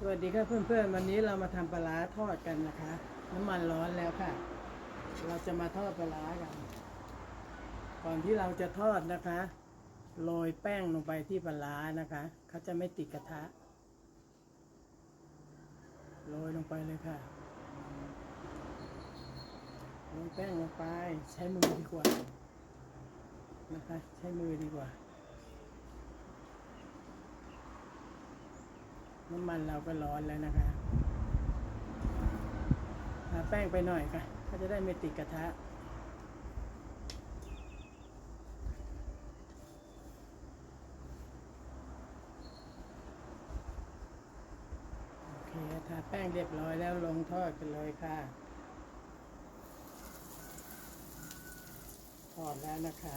สวัสดีค่ะเพื่อนๆ วันนี้เรามาทำปลาทอดกันนะคะ น้ำมันร้อนแล้วค่ะ เราจะมาทอดปลากัน ก่อนที่เราจะทอดนะคะ โรยแป้งลงไปที่ปลานะคะเขาจะไม่ติดกระทะ โรยลงไปเลยค่ะ โรยแป้งลงไป ใช้มือดีกว่านะคะ ใช้มือดีกว่า น้ำมันเราก็ร้อนแล้วนะคะทาแป้งไปหน่อยค่ะก็จะได้ไม่ติดกระทะโอเคทาแป้งเรียบร้อยแล้วลงทอดกันเลยค่ะทอดแล้วนะคะ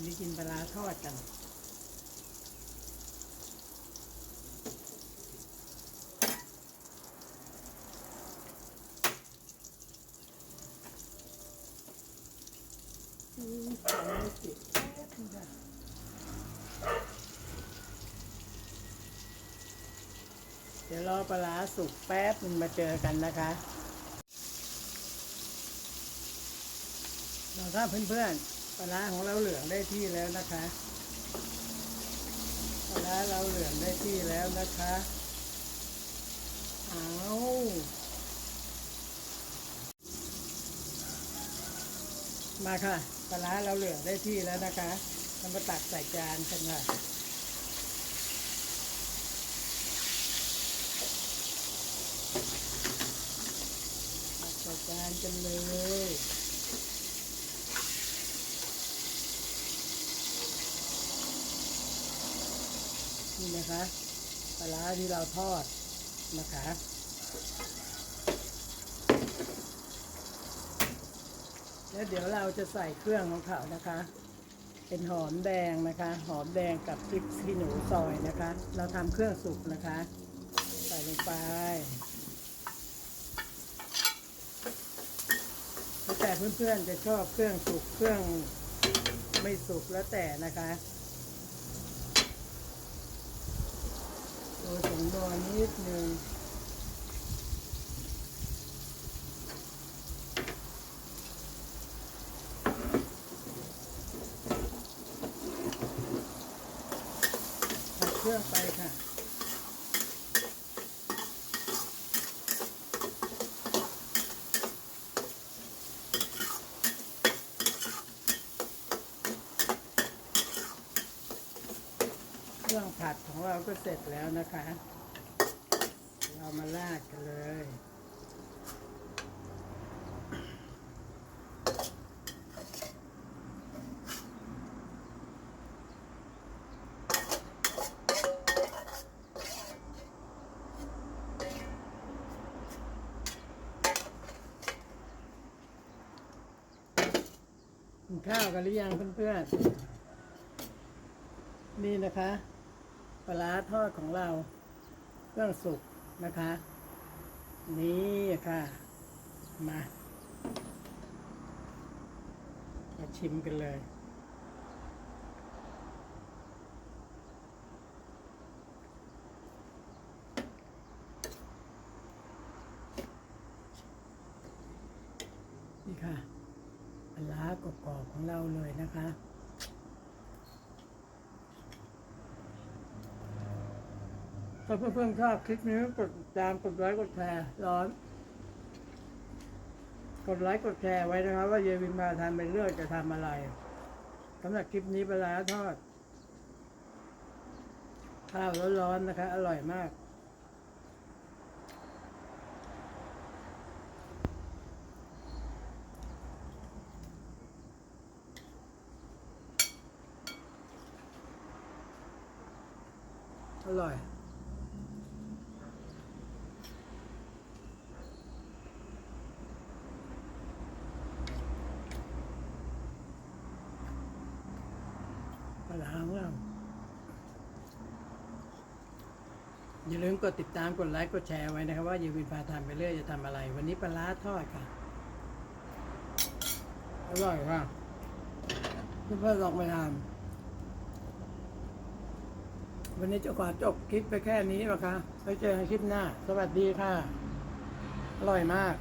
วันนี้กินปลาทอดกันอืมไฟไม่ติดแป๊บนึงค่ะเดี๋ยวรอปลาสุกแป๊บหนึ่งมาเจอกันนะคะ เราถ้าเพื่อนๆ ปลาของเราเหลืองได้ที่แล้วนะคะปลาเราเหลืองได้ที่แล้วนะคะเอามาค่ะปลาเราเหลืองได้ที่แล้วนะคะเรามาตักใส่จานกันค่ะตักใส่จานกันเลย นี่นะคะปลาที่เราทอดนะคะแล้วเดี๋ยวเราจะใส่เครื่องของเขานะคะ เป็นหอมแดงนะคะ หอมแดงกับพริกขี้หนูซอยนะคะ เราทำเครื่องสุกนะคะ ใส่ลงไปแล้วแต่เพื่อนๆจะชอบเครื่องสุกเครื่องไม่สุกแล้วแต่นะคะ โรยผงนัวนิดหนึ่งใส่เครื่องไปค่ะ รื่องผัดของเราก็เสร็จแล้วนะคะ เรามาราดกันเลยข้าวกันหรือยังเพื่อนๆนี่นะคะ ปลาทอดของเรา เครื่องสุกนะคะ นี่ค่ะ มา มาชิมกันเลยนี่ค่ะปลาร้ากรอบๆของเราเลยนะคะ ถ้าเพื่อนๆชอบคลิปนี้กดติดตามกดไลค์กดแชร์ร้อนกดไลค์กดแชร์ไว้นะครับ ว่าเยวินมาทำเป็นเรื่องจะทำอะไรสำหรับคลิปนี้ปลาร้าทอด ข้าวร้อนๆนะคะ อร่อยมาก อร่อย อย่าลืมกดติดตามกดไลค์กดแชร์ไว้นะครับว่ายูวินพาทำไปเรื่อยจะทำอะไร วันนี้ปลาทอดค่ะ อร่อยมากเพื่อนๆลองไปทำวันนี้จะกวาอจบคลิปไปแค่นี้นะคะไว้เจอกันคลิปหน้า สวัสดีค่ะ อร่อยมาก